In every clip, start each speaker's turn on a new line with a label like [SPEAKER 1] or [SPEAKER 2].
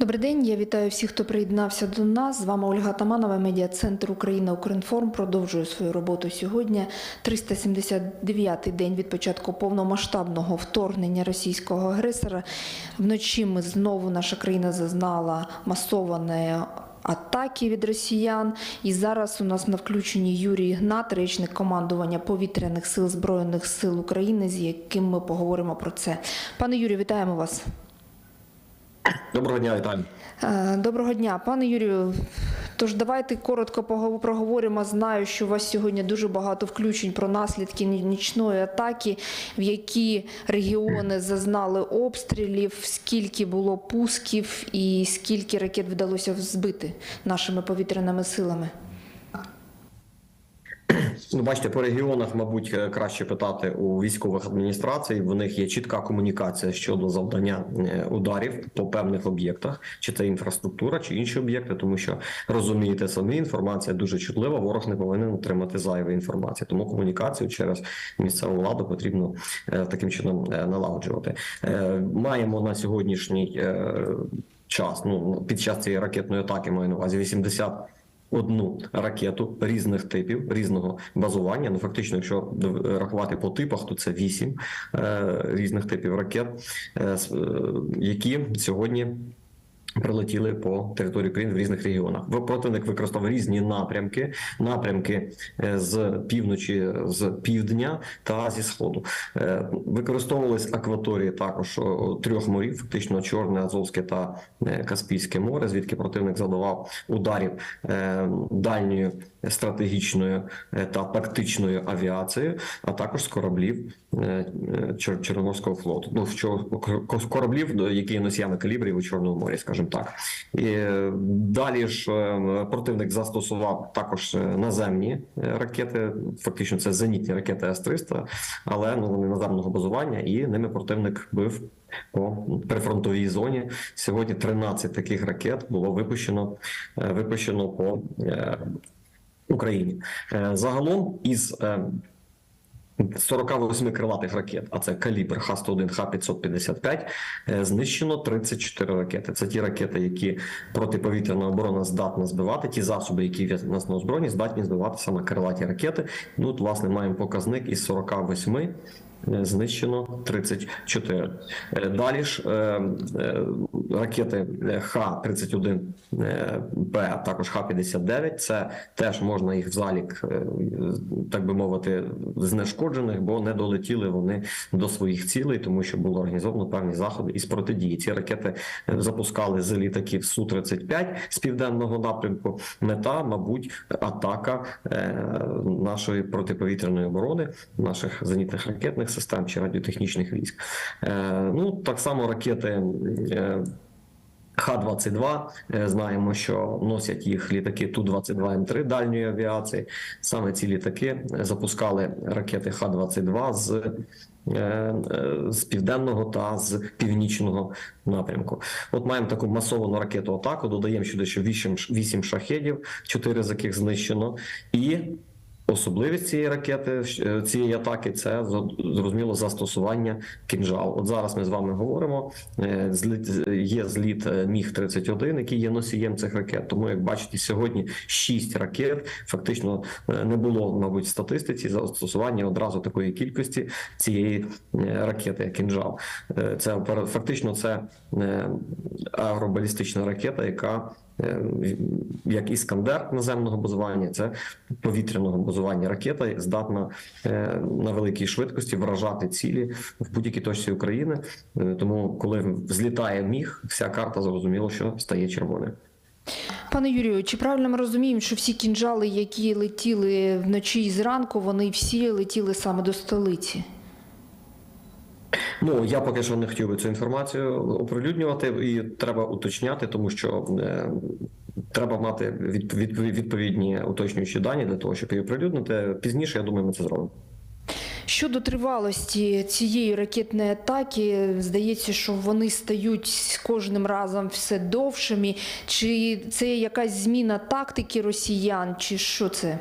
[SPEAKER 1] Добрий день, я вітаю всіх, хто приєднався до нас. З вами Ольга Таманова, медіа-центр Україна Укрінформ продовжує свою роботу сьогодні. 379-й день від початку повномасштабного вторгнення російського агресора. Вночі ми знову наша країна зазнала масованої атаки від росіян. І зараз у нас на включенні Юрій Ігнат, речник командування повітряних сил Збройних сил України, з яким ми поговоримо про це. Пане Юрію, вітаємо вас.
[SPEAKER 2] Доброго дня, вітаю.
[SPEAKER 1] Е, Доброго дня, пане Юрію. Тож давайте коротко проговоримо. Знаю, що у вас сьогодні дуже багато включень про наслідки нічної атаки, в які регіони зазнали обстрілів, скільки було пусків і скільки ракет вдалося збити нашими повітряними силами.
[SPEAKER 2] Ну, бачите, по регіонах, мабуть, е, краще питати у військових адміністрацій. В них є чітка комунікація щодо завдання е, ударів по певних об'єктах, чи це інфраструктура, чи інші об'єкти, тому що розумієте самі, інформація дуже чутлива. Ворог не повинен отримати зайвої інформації. Тому комунікацію через місцеву владу потрібно е, таким чином налагоджувати. Маємо на сьогоднішній час. Ну під час цієї ракетної атаки маю на увазі 80 одну ракету різних типів, різного базування. Ну фактично, якщо рахувати по типах, то це вісім е, різних типів ракет, е, е, які сьогодні. Прилетіли по території України в різних регіонах. Противник використав різні напрямки, напрямки е, з півночі, з півдня та зі сходу. Е, Використовувались акваторії також трьох морів, фактично Чорне, Азовське та е, Каспійське море, звідки противник завдавав ударів дальньою стратегічною е, та тактичною авіацією, а також з кораблів е, е, Чор- Чорноморського флоту. Ну, к- кораблів, які є носіями калібрів у Чорному морі, скажімо так. І далі ж противник застосував також наземні ракети. Фактично, це зенітні ракети С-300, але ну вони наземного базування, і ними противник бив. По прифронтовій зоні сьогодні 13 таких ракет було випущено, випущено по Україні. Е, Загалом із е, 48 крилатих ракет, а це калібр Х-101, Х-555, е, знищено 34 ракети. Це ті ракети, які протиповітряна оборона здатна збивати, ті засоби, які в нас на озброєнні, здатні збивати саме крилаті ракети. От, власне, маємо показник із 48 е, знищено 34. Е, Далі ж е, е, ракети е, Х-31 е, П, також Х-59. Це теж можна їх в залік, е, так би мовити, знешкоджених, бо не долетіли вони до своїх цілей, тому що було організовано певні заходи із протидії. Ці ракети е, запускали з літаків Су-35 з південного напрямку. Мета, мабуть, атака е, нашої протиповітряної оборони, наших зенітних ракетних систем чи радіотехнічних військ. Е, Ну так само ракети. е, Х-22, е, знаємо, що носять їх літаки Ту-22М3 дальньої авіації. Саме ці літаки запускали ракети Х-22 з, з південного та з північного напрямку. От маємо таку масовану ракету атаку. Додаємо сюди ще 8, 8 шахедів, 4 з яких знищено. І Особливість цієї ракети е, цієї атаки це зрозуміло застосування кінжал. От зараз ми з вами говоримо. е, є зліт е, міг 31 який є носієм цих ракет. Тому, як бачите, сьогодні 6 ракет фактично не було, мабуть, статистиці застосування одразу такої кількості цієї ракети, як кінжал. Це фактично це агробалістична ракета, яка як іскандер наземного базування, це повітряного базування ракета здатна е, на великій швидкості вражати цілі в будь-якій точці України. Е, Тому, коли злітає міг, вся карта зрозуміло, що стає червоною.
[SPEAKER 1] Пане Юрію, чи правильно ми розуміємо, що всі кінжали, які летіли вночі і зранку, вони всі летіли саме до столиці?
[SPEAKER 2] Ну я поки що не хотів би цю інформацію оприлюднювати, і треба уточняти, тому що е, треба мати від, від, відповідні уточнюючі дані для того, щоб її оприлюднити. Пізніше я думаю, ми це зробимо.
[SPEAKER 1] Щодо тривалості цієї ракетної атаки, здається, що вони стають з кожним разом все довшими. Чи це якась зміна тактики росіян, чи що це?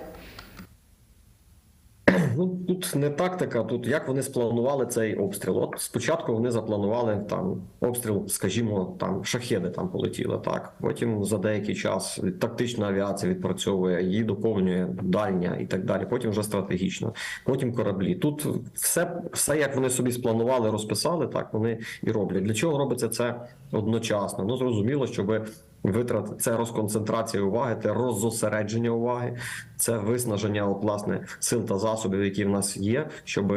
[SPEAKER 2] Ну тут не тактика, тут як вони спланували цей обстріл. От спочатку вони запланували там обстріл, скажімо, там шахеди там полетіли. Так потім за деякий час тактична авіація відпрацьовує, її доповнює дальня і так далі. Потім вже стратегічно, потім кораблі. Тут все, все як вони собі спланували, розписали, так вони і роблять. Для чого робиться це одночасно? Ну зрозуміло, щоб Витрат це розконцентрація уваги, це роззосередження уваги, це виснаження от, власне сил та засобів, які в нас є, щоб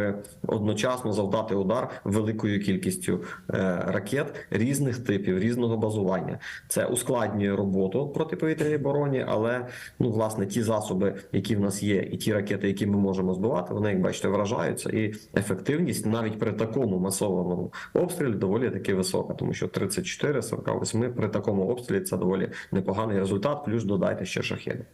[SPEAKER 2] одночасно завдати удар великою кількістю е, ракет різних типів, різного базування. Це ускладнює роботу протиповітряній обороні, але ну власне ті засоби, які в нас є, і ті ракети, які ми можемо збивати, вони як бачите вражаються, і ефективність навіть при такому масованому обстрілі доволі таки висока, тому що 34 48 при такому обстрілі це доволі непоганий результат. Плюс додайте ще шахеди.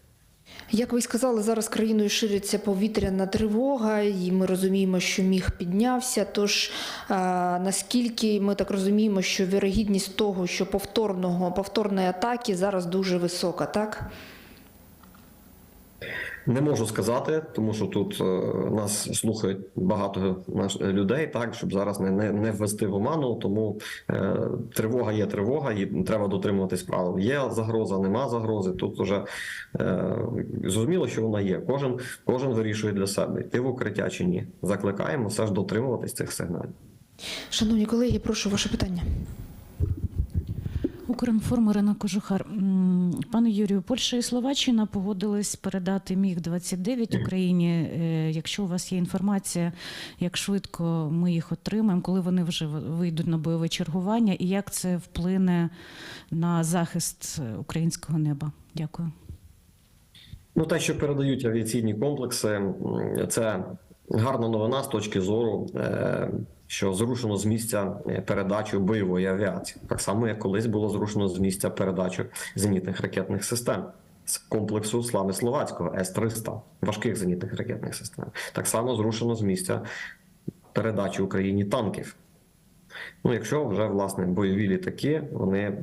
[SPEAKER 1] Як ви сказали, зараз країною шириться повітряна тривога, і ми розуміємо, що міг піднявся. Тож а, наскільки ми так розуміємо, що вірогідність того, що повторного повторної атаки зараз дуже висока, так?
[SPEAKER 2] Не можу сказати, тому що тут е, нас слухають багато наш людей, так щоб зараз не, не, не ввести в оману. Тому е, тривога є тривога, і треба дотримуватись правил. Є загроза, нема загрози. Тут вже е, зрозуміло, що вона є. Кожен кожен вирішує для себе йти в укриття чи ні. Закликаємо все ж дотримуватись цих сигналів.
[SPEAKER 1] Шановні колеги, прошу ваше питання.
[SPEAKER 3] Укрінформ Ірина Кожухар. Пане Юрію, Польща і Словаччина погодились передати міг 29 Україні. Е, Якщо у вас є інформація, як швидко ми їх отримаємо, коли вони вже вийдуть на бойове чергування, і як це вплине на захист е, українського неба? Дякую.
[SPEAKER 2] Ну, те, що передають авіаційні комплекси, це гарна новина з точки зору, е, що зрушено з місця е, передачу бойової авіації, так само як колись було зрушено з місця передачу зенітних ракетних систем. З комплексу слави словацького С-300 важких зенітних ракетних систем. Так само зрушено з місця передачі Україні танків. Ну, якщо вже власне бойові літаки, вони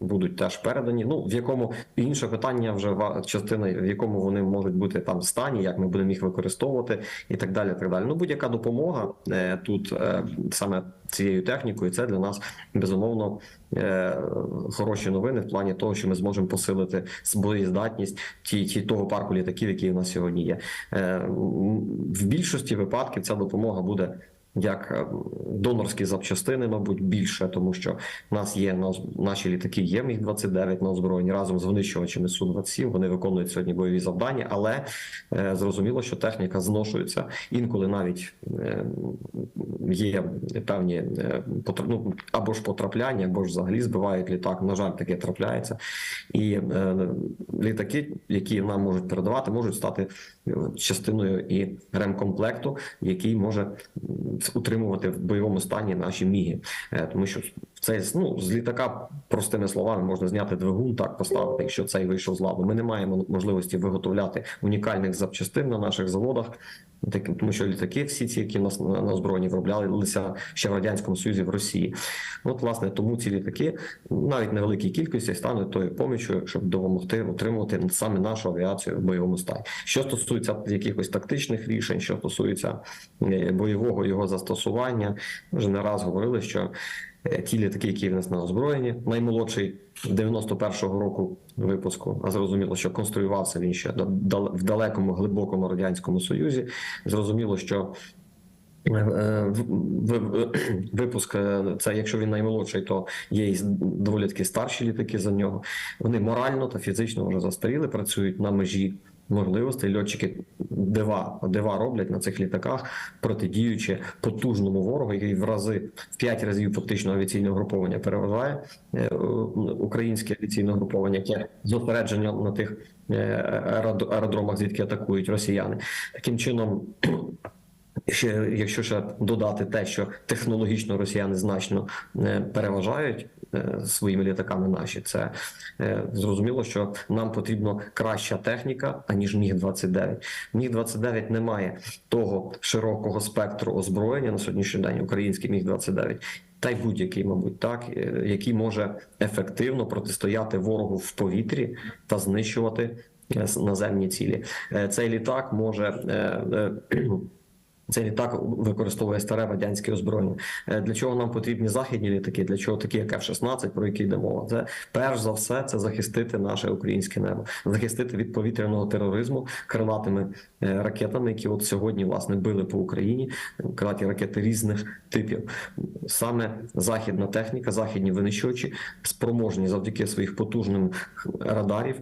[SPEAKER 2] будуть теж передані. Ну в якому інше питання, вже частина, в якому вони можуть бути там в стані, як ми будемо їх використовувати, і так далі. Так далі. Ну будь-яка допомога е, тут е, саме цією технікою, це для нас безумовно е, хороші новини в плані того, що ми зможемо посилити боєздатність ті, ті того парку літаків, який у нас сьогодні є. В більшості випадків ця допомога буде як е, донорські запчастини, мабуть, більше, тому що в нас є наші літаки, є міг 29 на озброєнні разом з винищувачами су 27 Вони виконують сьогодні бойові завдання, але е, зрозуміло, що техніка зношується. Інколи навіть е, є певні е, ну, або ж потрапляння, або ж взагалі збивають літак. На жаль, таке трапляється. І е, літаки, які нам можуть передавати, можуть стати е, частиною і ремкомплекту, який може утримувати в бойовому стані наші міги, Е, тому що це ну з літака простими словами можна зняти двигун, так поставити, якщо цей вийшов з ладу. Ми не маємо можливості виготовляти унікальних запчастин на наших заводах. Тому що літаки, всі ці, які нас на, на озброєнні вироблялися ще в радянському Союзі в Росії. От, власне, тому ці літаки навіть невеликій кількості стануть тою помічю, щоб допомогти отримувати саме нашу авіацію в бойовому стані. Що стосується якихось тактичних рішень, що стосується е, бойового його застосування, вже не раз говорили, що ті літаки, які в нас на озброєнні, наймолодший 91-го року випуску, а зрозуміло, що конструювався він ще в далекому глибокому радянському союзі. Зрозуміло, що е, е, випуск е, це, якщо він наймолодший, то є і доволі таки старші літаки за нього. Вони морально та фізично вже застаріли, працюють на межі. Можливостей льотчики дива дива роблять на цих літаках, протидіючи потужному ворогу, який в рази в п'ять разів фактично авіаційне угруповання переважає е, українське авіаційне угруповання, яке зосередження на тих е, аеродромах, звідки атакують росіяни. Таким чином. Ще, якщо ще додати те, що технологічно росіяни значно е, переважають е, своїми літаками наші, це е, зрозуміло, що нам потрібна краща техніка, аніж Міг 29 Міг 29 не має того широкого спектру озброєння на сьогоднішній день. Український Міг 29 та й будь-який, мабуть, так, який може ефективно протистояти ворогу в повітрі та знищувати наземні цілі. Цей літак може. Е, е, Цей літак використовує старе радянське озброєння. Е, Для чого нам потрібні західні літаки? Для чого такі, як F-16, про які йде мова? Це перш за все це захистити наше українське небо, захистити від повітряного тероризму крилатими е, ракетами, які от сьогодні власне били по Україні. Крилаті ракети різних типів. Саме західна техніка, західні винищувачі спроможні завдяки своїх потужним радарів.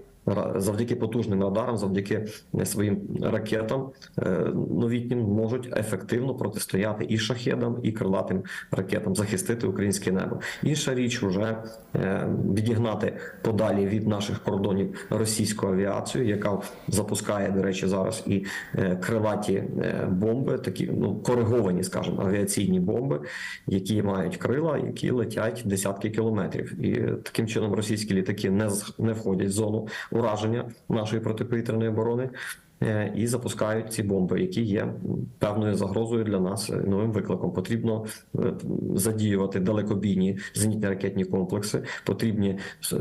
[SPEAKER 2] Завдяки потужним радарам, завдяки е, своїм ракетам е, новітнім можуть ефективно протистояти і шахедам, і крилатим ракетам, захистити українське небо. Інша річ вже е, відігнати подалі від наших кордонів російську авіацію, яка запускає, до речі, зараз і крилаті бомби, такі ну кориговані, скажімо, авіаційні бомби, які мають крила, які летять десятки кілометрів. І таким чином російські літаки не не входять в зону ураження нашої протиповітряної оборони. е, І запускають ці бомби, які є певною загрозою для нас е, новим викликом. Потрібно е, задіювати далекобійні зенітні ракетні комплекси, потрібні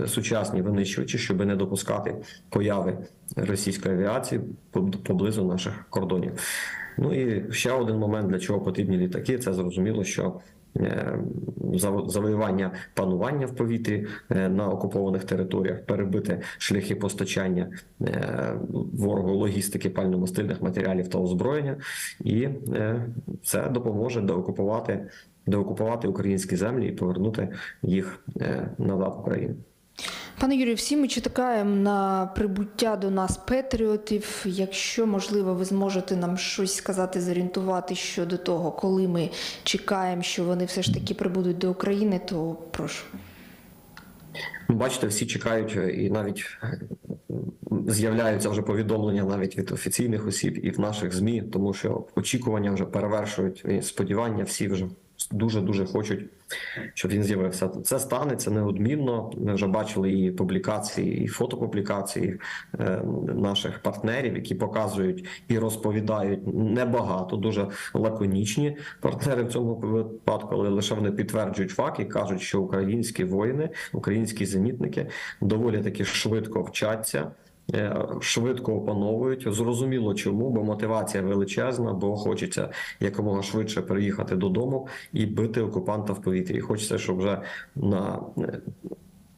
[SPEAKER 2] сучасні винищувачі, щоб не допускати появи російської авіації поблизу наших кордонів. Ну і ще один момент, для чого потрібні літаки. Це зрозуміло, що завоювання панування в повітрі е, на окупованих територіях, перебити шляхи постачання е, ворогу логістики пальномастильних матеріалів та озброєння, і е, це допоможе деокупувати, деокупувати українські землі і повернути їх е, назад в Україну.
[SPEAKER 1] Пане Юрію, всі ми чекаємо на прибуття до нас патріотів. Якщо можливо, ви зможете нам щось сказати, зорієнтувати щодо того, коли ми чекаємо, що вони все ж таки прибудуть до України, то прошу.
[SPEAKER 2] Ну, Бачите, всі чекають, е, і навіть е, з'являються вже повідомлення навіть від офіційних осіб і в наших змі, тому що очікування вже перевершують і сподівання. Всі вже дуже дуже хочуть, щоб він з'явився. Це станеться неодмінно. Ми вже бачили і публікації, і фотопублікації е, наших партнерів, які показують і розповідають небагато, дуже лаконічні партнери в цьому випадку, але лише вони підтверджують факт і кажуть, що українські воїни, українські зенітники доволі таки швидко вчаться. Е, Швидко опановують, зрозуміло чому, бо мотивація величезна, бо хочеться якомога швидше приїхати додому і бити окупанта в повітрі. Хочеться, щоб вже на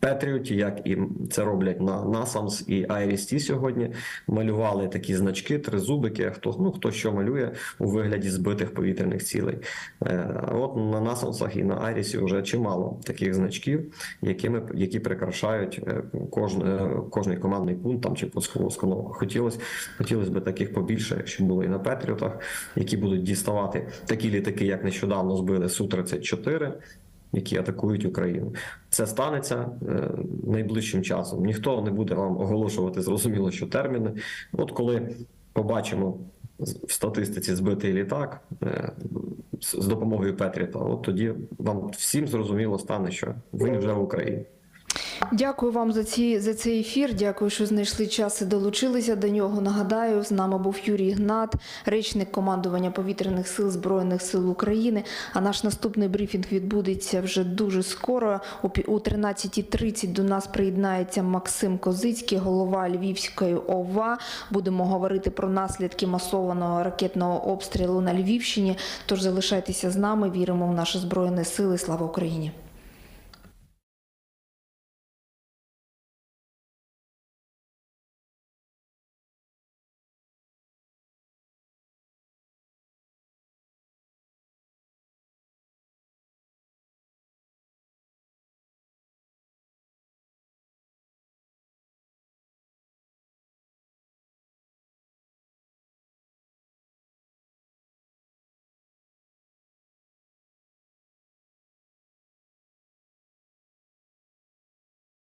[SPEAKER 2] Петріоті, як і це роблять на NASAMS і IRIS-T сьогодні, малювали такі значки, тризубики, хто ну хто що малює у вигляді збитих повітряних цілей. Е, От на NASAMS і на IRIS вже чимало таких значків, якими які прикрашають е, кожен, е, кожний командний пункт там чи установку. Хотілося хотілося б таких побільше, щоб було і на Петріотах, які будуть діставати такі літаки, як нещодавно збили Су-34, які атакують Україну. Це станеться е, найближчим часом. Ніхто не буде вам оголошувати зрозуміло, що терміни. От коли побачимо в статистиці збитий літак е, з допомогою Петріта, от тоді вам всім зрозуміло стане, що ви вже в Україні.
[SPEAKER 1] Дякую вам за ці за цей ефір. Дякую, що знайшли час і долучилися до нього. Нагадаю, з нами був Юрій Гнат, речник командування повітряних сил збройних сил України. А наш наступний брифінг відбудеться вже дуже скоро. О пі- о 13.30 до нас приєднається Максим Козицький, голова Львівської ОВА. Будемо говорити про наслідки масованого ракетного обстрілу на Львівщині. Тож залишайтеся з нами. Віримо в наші збройні сили. Слава Україні!